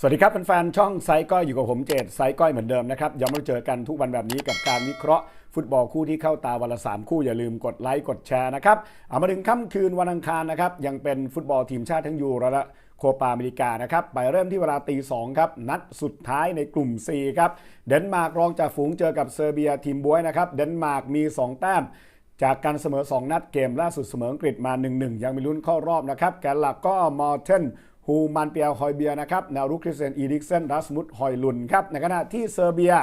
สวัสดีครับแฟนๆช่องไซก้อยอยู่กับผมเจตไซก้อยเหมือนเดิมนะครับย้ำมาเจอกันทุกวันแบบนี้กับการวิเคราะห์ ฟุตบอลคู่ที่เข้าตาวันละสามคู่อย่าลืมกดไลค์กดแชร์นะครับเอามาถึงค่ำคืนวันอังคารนะครับยังเป็นฟุตบอลทีมชาติทั้งยูโรและโคปาอเมริกานะครับไปเริ่มที่เวลาตีสองครับนัดสุดท้ายในกลุ่ม C ครับเดนมาร์กรองจากฝูงเจอกับเซอร์เบียทีมบวยนะครับเดนมาร์กมี 2 แต้มจากการเสมอ 2 นัดเกมล่าสุดเสมออังกฤษมา 1-1 ยังมีลุ้นเข้ารอบนะครับแกนหลักก็มอร์เทน ฮูมันเปียฮอยเบียนะครับแนวรุกคริสเซนอีดิกเซนรัสมุดฮอยลุนครับในขณะที่เซอร์เบีย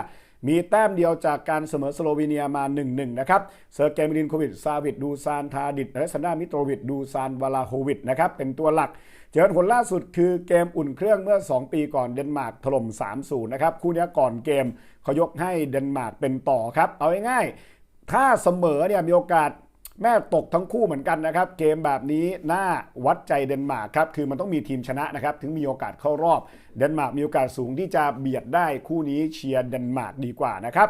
มีแต้มเดียวจากการเสมอสโลวีเนียมา 1-1 นะครับ เซอร์เกมิลินโควิด ซาวิด ดูซาน ทาดิดและซันดามิโตรวิด ดูซานวาลาโฮวิด นะครับ เป็นตัวหลัก เจอผลล่าสุดคือเกมอุ่นเครื่องเมื่อ 2 ปีก่อนเดนมาร์กถล่ม 3-0 นะครับ คู่นี้ก่อนเกมเขายกให้เดนมาร์กเป็นต่อครับ เอาง่ายๆ ถ้าเสมอเนี่ยมีโอกาส แม่ตกทั้งคู่เหมือนกันนะครับ เกมแบบนี้น่าวัดใจเดนมาร์กครับ คือมันต้องมีทีมชนะนะครับ ถึงมีโอกาสเข้ารอบ เดนมาร์กมีโอกาสสูงที่จะเบียดได้คู่นี้เชียร์เดนมาร์กดีกว่านะครับ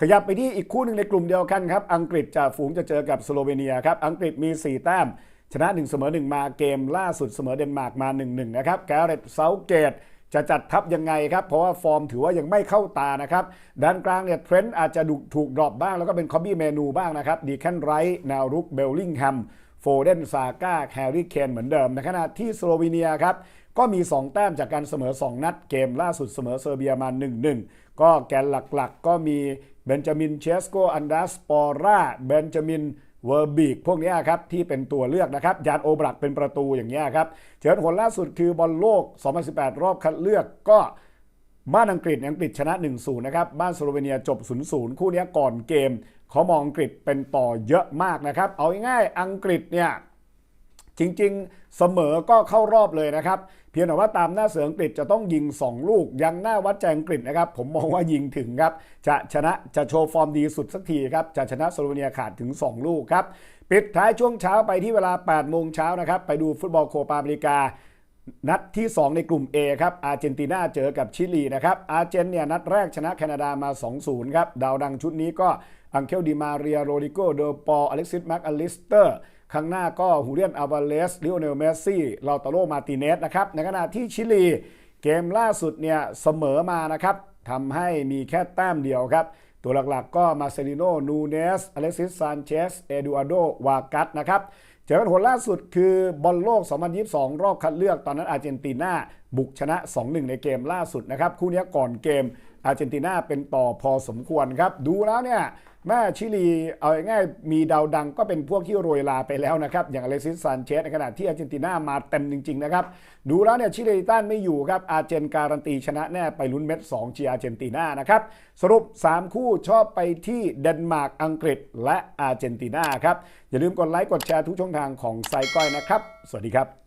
ขยับไปที่อีกคู่หนึ่งในกลุ่มเดียวกันครับ อังกฤษจะฝูงจะเจอกับสโลเวเนียครับ อังกฤษมี 4 แต้ม ชนะ 1 เสมอ 1 มาเกมล่าสุดเสมอเดนมาร์กมา 1-1 นะครับ แกเรตเซาเกต จะจัดทัพยังไงครับ เพราะว่าฟอร์มถือว่ายังไม่เข้าตานะครับด้านกลางเนี่ยเทรนต์อาจจะถูกดรอปบ้างแล้วก็เป็นคอบบี้เมนูบ้างนะครับดีแคนไรท์แนวรุกเบลลิงแฮมโฟเดนซาก้าแฮร์รี่เคนเหมือนเดิมในขณะที่สโลวีเนียครับก็มี 2 แต้มจากการเสมอ 2 นัดเกมล่าสุดเสมอเซอร์เบียมา 1-1 ก็แกนหลักๆก็มีเบนจามินเชสโกอันดาสปอร่าเบนจามิน เวอร์บีกพวกนี้ครับที่เป็นตัวเลือกนะครับยานโอบรักเป็นประตูอย่างนี้ครับเฉินผลล่าสุดคือบอลโลก 2018 รอบคัดเลือกก็บ้านอังกฤษอังกฤษชนะ 1-0 นะครับ บ้านสโลเวเนียจบ 0-0 คู่นี้ก่อนเกมเขามองอังกฤษเป็นต่อเยอะมากนะครับ เอาง่ายๆอังกฤษเนี่ย จริงๆ เสมอก็เข้ารอบเลยนะครับ เพียงแต่ว่าตามหน้าเสืออังกฤษจะต้องยิง 2 ลูก ยังหน้าวัดแจงกฤษนะครับ ผมมองว่ายิงถึงครับ จะชนะจะโชว์ฟอร์มดีสุดสักทีครับ จะชนะสโลเวเนียขาดถึง 2 ลูกครับ ปิดท้ายช่วงเช้าไปที่เวลา8โมงเช้านะครับ ไปดูฟุตบอลโคปาอเมริกา นัดที่ 2 ในกลุ่ม A ครับ อาร์เจนตินาเจอกับชิลีนะครับ อาร์เจนเนี่ยนัดแรกชนะแคนาดามา 2-0 ครับ ดาวดังชุดนี้ก็อังเคลดิมาเรีย โรดิโก เดอปออเล็กซิสแม็กอลิสเตอร์ ข้างหน้าก็ฮูเรียน อาวาเลสลิโอเนลเมสซี่ลาตาโรมาติเนสนะครับ ในขณะที่ชิลี เกมล่าสุดเนี่ยเสมอมานะครับทำให้มีแค่แต้มเดียวครับ ตัวหลักๆก็มาเซลิโน นูเนส อเล็กซิส ซานเชส เอดูอาโด วากัสนะครับ เจอกันผลล่าสุดคือบอลโลก 2022 รอบคัดเลือกตอนนั้นอาร์เจนตินาบุกชนะ 2-1 ในเกมล่าสุดนะครับ คู่นี้ก่อนเกม อาร์เจนตินาเป็นต่อพอสมควรครับ ดูแล้วเนี่ยแม่ชิลีเอาง่ายมีดาวดังก็เป็นพวกที่โรยลาไปแล้วนะครับ อย่างอเลซิสซานเชสในขณะที่อาร์เจนตินามาเต็มจริง ๆ นะครับ ดูแล้วเนี่ยชิลีต้านไม่อยู่ครับ อาร์เจนการันตีชนะแน่ไปลุ้นเม็ด2เชียร์อาร์เจนตินานะครับ สรุป 3 คู่ชอบไปที่เดนมาร์กอังกฤษและอาร์เจนตินาครับ อย่าลืมกดไลค์กดแชร์ทุกช่องทางของไซก้อยนะครับ สวัสดีครับ